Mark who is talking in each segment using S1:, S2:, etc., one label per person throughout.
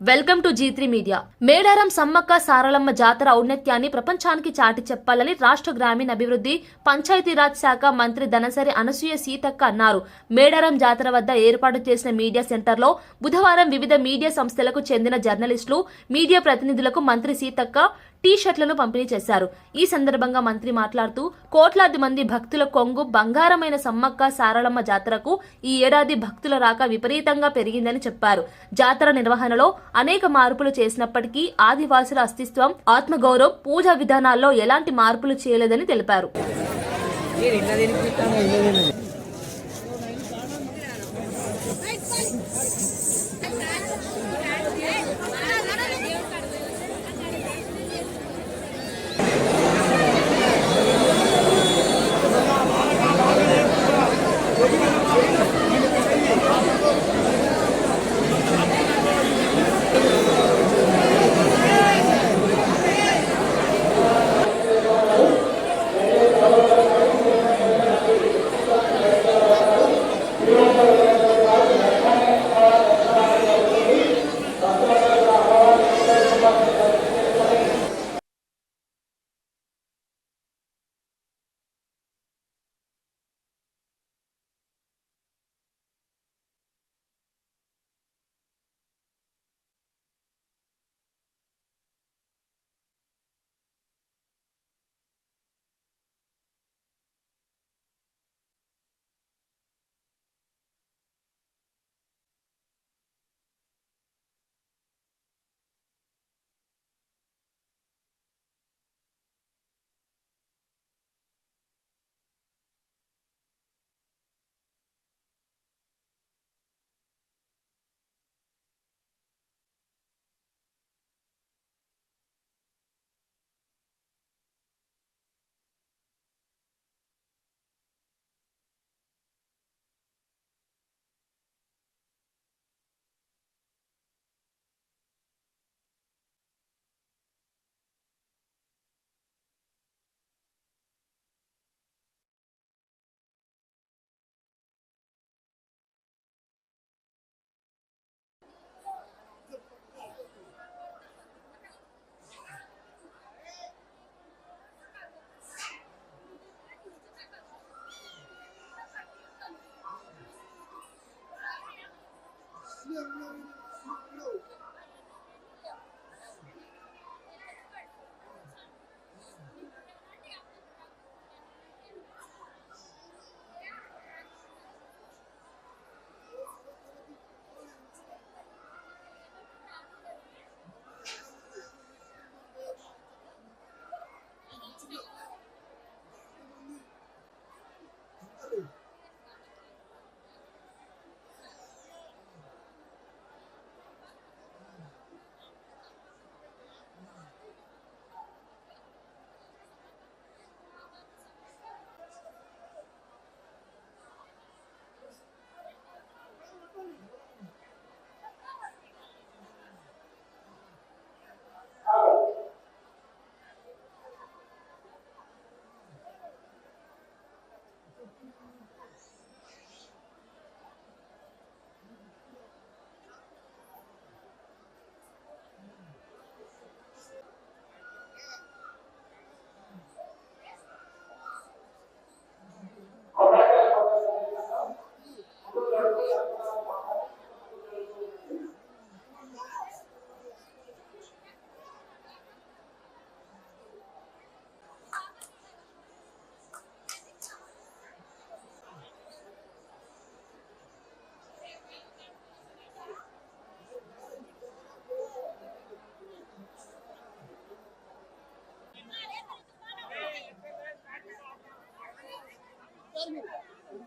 S1: Welcome to G three media. Medaram Sammakka Saralamma Jatara ఔన్నత్యాన్ని ప్రపంచానికి చాటి చెప్పాలని రాష్ట్ర గ్రామీణ అభివృద్ధి పంచాయతీరాజ్ శాఖ మంత్రి ధనసరి అనసూయ సీతక్క అన్నారు. మేడారం జాతర వద్ద ఏర్పాటు చేసిన మీడియా సెంటర్లో బుధవారం వివిధ మీడియా సంస్థలకు చెందిన జర్నలిస్టులు మీడియా ప్రతినిధులకు మంత్రి సీతక్క టీ షర్ట్లను పంపిణీ చేశారు. ఈ సందర్భంగా మంత్రి మాట్లాడుతూ కోట్లాది మంది భక్తుల కొంగు బంగారమైన సమ్మక్క సారలమ్మ జాతరకు ఈ ఏడాది భక్తుల రాక విపరీతంగా పెరిగిందని చెప్పారు. జాతర నిర్వహణలో అనేక మార్పులు చేసినప్పటికీ ఆదివాసుల అస్తిత్వం ఆత్మగౌరవం పూజా విధానాల్లో ఎలాంటి మార్పులు చేయలేదని తెలిపారు.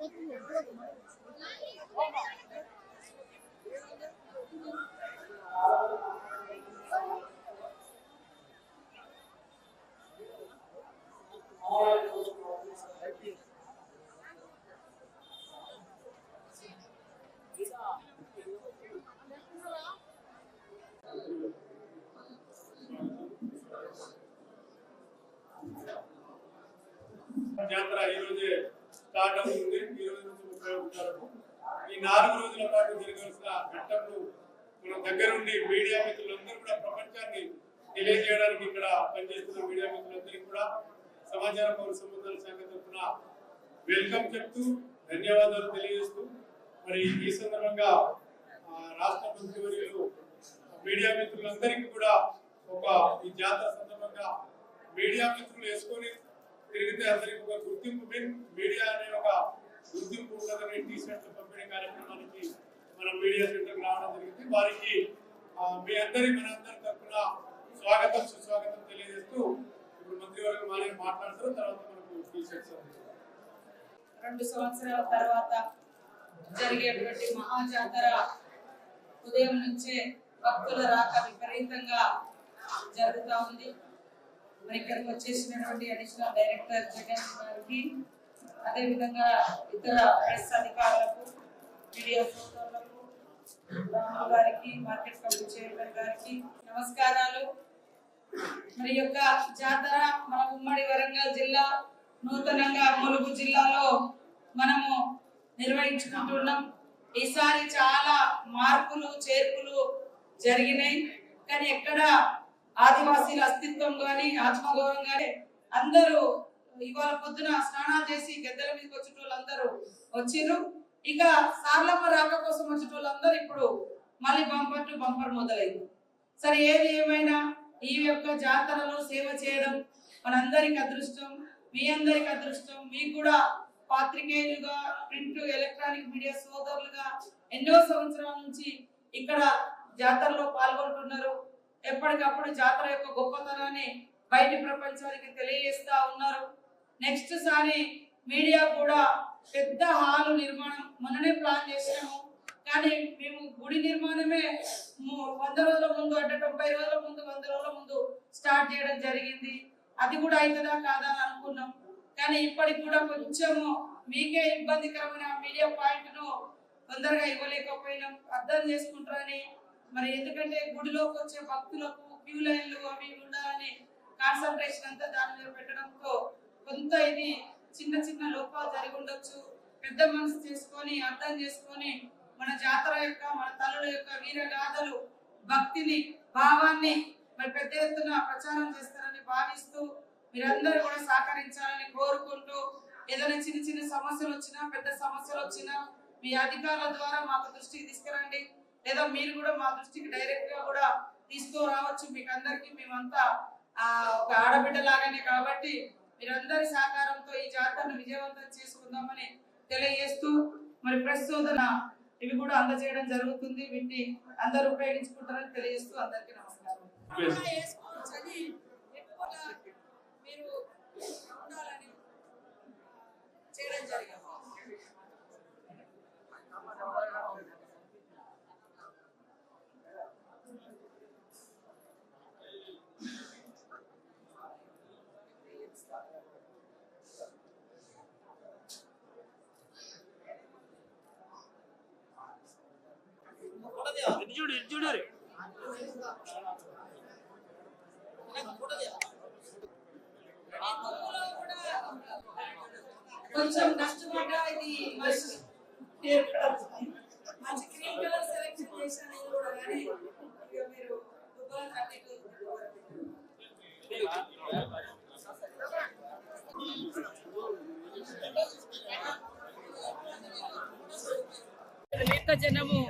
S2: It is good. నాలుగు రోజుల పాటు జరగాల్సిన ఘట్టంను మనం దగ్గరుండి మీడియా మిత్రులందరూ కూడా ప్రపంచాన్ని తెలియజేయడానికి ఇక్కడ పనిచేస్తున్న మీడియా మిత్రులందరికీ కూడా సమాచార పౌర సంబంధాల శాఖ తరఫున వెల్కమ్ చెప్తూ ధన్యవాదాలు తెలియజేస్తూ మరి ఈ సందర్భంగా రాష్ట్ర మంత్రివర్యులు మీడియా మిత్రులందరికీ కూడా ఒక ఈ జాతర సందర్భంగా మీడియా మిత్రులు వేసుకొని తిరిగితే అందరికి ఒక గుర్తింపు మీడియా అనే ఒక గుర్తింపు టీ షర్ట్ల పంపిణీ కార్యక్రమానికి మనం మీడియా సెంటర్కి రావడం జరిగింది. వారికి మీ అందరి మనందరి తరఫున స్వాగతం సుస్వాగతం తెలియజేస్తూ ఇప్పుడు మంత్రివర్గం మానే మాట్లాడతారు. తర్వాత మనకు టీ షర్ట్స్
S3: రెండు సంవత్సరాల తర్వాత జరిగేటువంటి మహాజాతర ఉదయం నుంచే భక్తుల రాక విపరీతంగా జరుగుతూ ఉంది. మరి ఇక్కడికి వచ్చేసినటువంటి అడిషనల్ డైరెక్టర్ జగన్ గారికి అదేవిధంగా ఇతర ప్రెస్ అధికారులకు మీడియా సోదరులకు రాము గారికి మార్కెట్ కమిటీ చైర్మన్ గారికి నమస్కారాలు. మరి యొక్క జాతర మన ఉమ్మడి వరంగల్ జిల్లా నూతనంగా ములుగు జిల్లాలో మనము నిర్వహించుకుంటున్నాం. ఈసారి చాలా మార్పులు చేర్పులు జరిగినాయి. కానీ ఎక్కడ ఆదివాసీల అస్తిత్వం కానీ ఆత్మగౌరవం కానీ అందరూ ఇవాళ పొద్దున స్నానాలు చేసి గద్దెల మీదకి వచ్చే వాళ్ళందరూ వచ్చిర్రు. ఇక సార్లమ్మ రాక కోసం వచ్చే వాళ్ళందరూ ఇప్పుడు మళ్ళీ బంపర్ టు బంపర్ మొదలైంది. సరే ఏది ఏమైనా ఈ యొక్క జాతరలో సేవ చేయడం మనందరికి అదృష్టం మీ అందరికి అదృష్టం మీకు కూడా పాత్రికేయులుగా ప్రింట్ ఎలక్ట్రానిక్ మీడియా సోదరులుగా ఎన్నో సంవత్సరాల నుంచి ఇక్కడ జాతరలో పాల్గొంటున్నారు. ఎప్పటికప్పుడు జాతర యొక్క గొప్పతనాన్ని బయటి ప్రపంచానికి తెలియజేస్తా ఉన్నారు. నెక్స్ట్ సారి మీడియా కూడా పెద్ద హాలు నిర్మాణం మననే ప్లాన్ చేసినాము కానీ మేము గుడి నిర్మాణమే వంద రోజుల ముందు అంటే తొంభై రోజుల ముందు వంద రోజుల ముందు స్టార్ట్ చేయడం జరిగింది. అది కూడా అవుతుందా కాదా అని అనుకున్నాం. కానీ ఇప్పటికి కూడా కొంచెము మీకే ఇబ్బందికరమైన మీడియా పాయింట్ను తొందరగా ఇవ్వలేకపోయినాం. అర్థం చేసుకుంటారని. మరి ఎందుకంటే గుడిలోకి వచ్చే భక్తులకు క్యూ లైన్లు అవి ఉండాలని కాన్సన్ట్రేషన్ అంతా దాని మీద పెట్టడంతో కొంత ఇది చిన్న చిన్న లోపాలు జరిగి ఉండొచ్చు. పెద్ద మనసు చేసుకొని అర్థం చేసుకొని మన జాతర యొక్క మన తల్లుల యొక్క వీరగాథలు భక్తిని భావాన్ని మరి పెద్ద ఎత్తున ప్రచారం చేస్తారని భావిస్తూ మీరందరూ కూడా సహకరించాలని కోరుకుంటూ ఏదైనా చిన్న చిన్న సమస్యలు వచ్చినా పెద్ద సమస్యలు వచ్చినా మీ అధికారుల ద్వారా మాకు దృష్టికి తీసుకురండి. లేదా మీరు కూడా మా దృష్టికి డైరెక్ట్గా కూడా తీసుకురావచ్చు. మీకు అందరికి మేమంతా ఆ, ఒక ఆడబిడ్డ లాగానే కాబట్టి మీరందరి సహకారంతో ఈ జాతరను విజయవంతం చేసుకుందామని తెలియజేస్తూ మరి ప్రస్తుతం ఇవి కూడా అందజేయడం జరుగుతుంది. వీటిని అందరూ ఉపయోగించుకుంటారని తెలియజేస్తూ అందరికీ నమస్కారం. మీరు ఉండాలని చేయడం జరిగింది. కొంచెం కష్టపడ్డా ఇది మంచి క్రీమ్ కలర్ సెలెక్షన్ చేసిన కూడా కానీ ఇక మీరు లేక జనము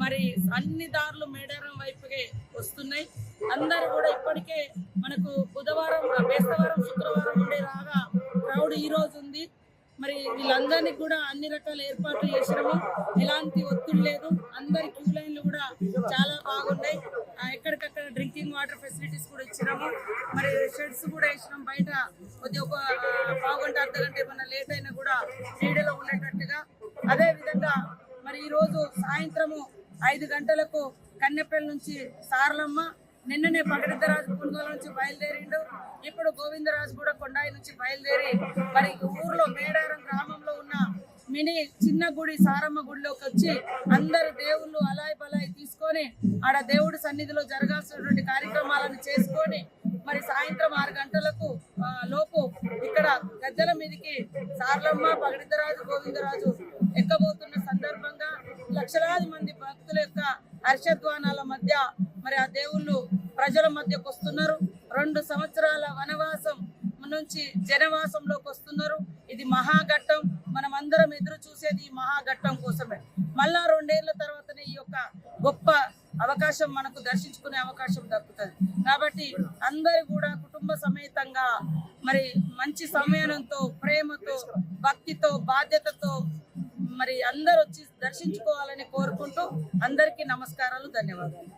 S3: మరి అన్ని దారులు మేడారం వైపుకే వస్తున్నాయి. అందరూ కూడా ఇప్పటికే మనకు బుధవారం బేస్తవారం శుక్రవారం ఉండే రాగా క్రౌడ్ ఈ రోజు ఉంది. మరి వీళ్ళందరినీ కూడా అన్ని రకాల ఏర్పాట్లు చేసినాము. ఎలాంటి ఒత్తిడి లేదు. అందరి క్యూ లైన్లు కూడా చాలా బాగున్నాయి. ఎక్కడికక్కడ డ్రింకింగ్ వాటర్ ఫెసిలిటీస్ కూడా ఇచ్చినాము. మరి షెడ్స్ కూడా వేసినాం. బయట కొద్ది ఒక పావుగంట పావు గంట అర్ధ గంట ఏమన్నా లేట్ అయినా కూడా నీడలో ఉండేటట్టుగా. అదే విధంగా మరి ఈ రోజు సాయంత్రము ఐదు గంటలకు కన్నెపల్లి నుంచి సారలమ్మ నిన్ననే పకడిద్దరాజు కొనుగోలు నుంచి బయలుదేరిండు. ఇప్పుడు గోవిందరాజు కూడా కొండాయి నుంచి బయలుదేరి మరి ఊర్లో మేడారం గ్రామంలో ఉన్న మినీ చిన్న గుడి సారమ్మ గుడిలోకి వచ్చి అందరు దేవుళ్ళు అలాయ్ బలాయి తీసుకొని ఆడ దేవుడి సన్నిధిలో జరగాల్సినటువంటి కార్యక్రమాలను చేసుకొని మరి సాయంత్రం ఆరు గంటలకు లోపు ఇక్కడ గద్దెల మీదకి సార్లమ్మ పగడిద్దరాజు గోవిందరాజు ఎక్కబోతున్న సందర్భంగా లక్షలాది మంది భక్తుల యొక్క హర్షధ్వానాల మధ్య మరి ఆ దేవుళ్ళు ప్రజల మధ్యకు వస్తున్నారు. రెండు సంవత్సరాల వనవాసం నుంచి జనవాసంలోకి వస్తున్నారు. ఇది మహాఘట్టం. మనం అందరం ఎదురు చూసేది ఈ మహాఘట్టం కోసమే. మళ్ళా రెండేళ్ళ తర్వాతనే ఈ యొక్క గొప్ప అవకాశం మనకు దర్శించుకునే అవకాశం దక్కుతుంది. కాబట్టి అందరు కూడా కుటుంబ సమేతంగా మరి మంచి సమయంతో ప్రేమతో భక్తితో బాధ్యతతో మరి అందరు వచ్చి దర్శించుకోవాలని కోరుకుంటూ అందరికీ నమస్కారాలు ధన్యవాదాలు.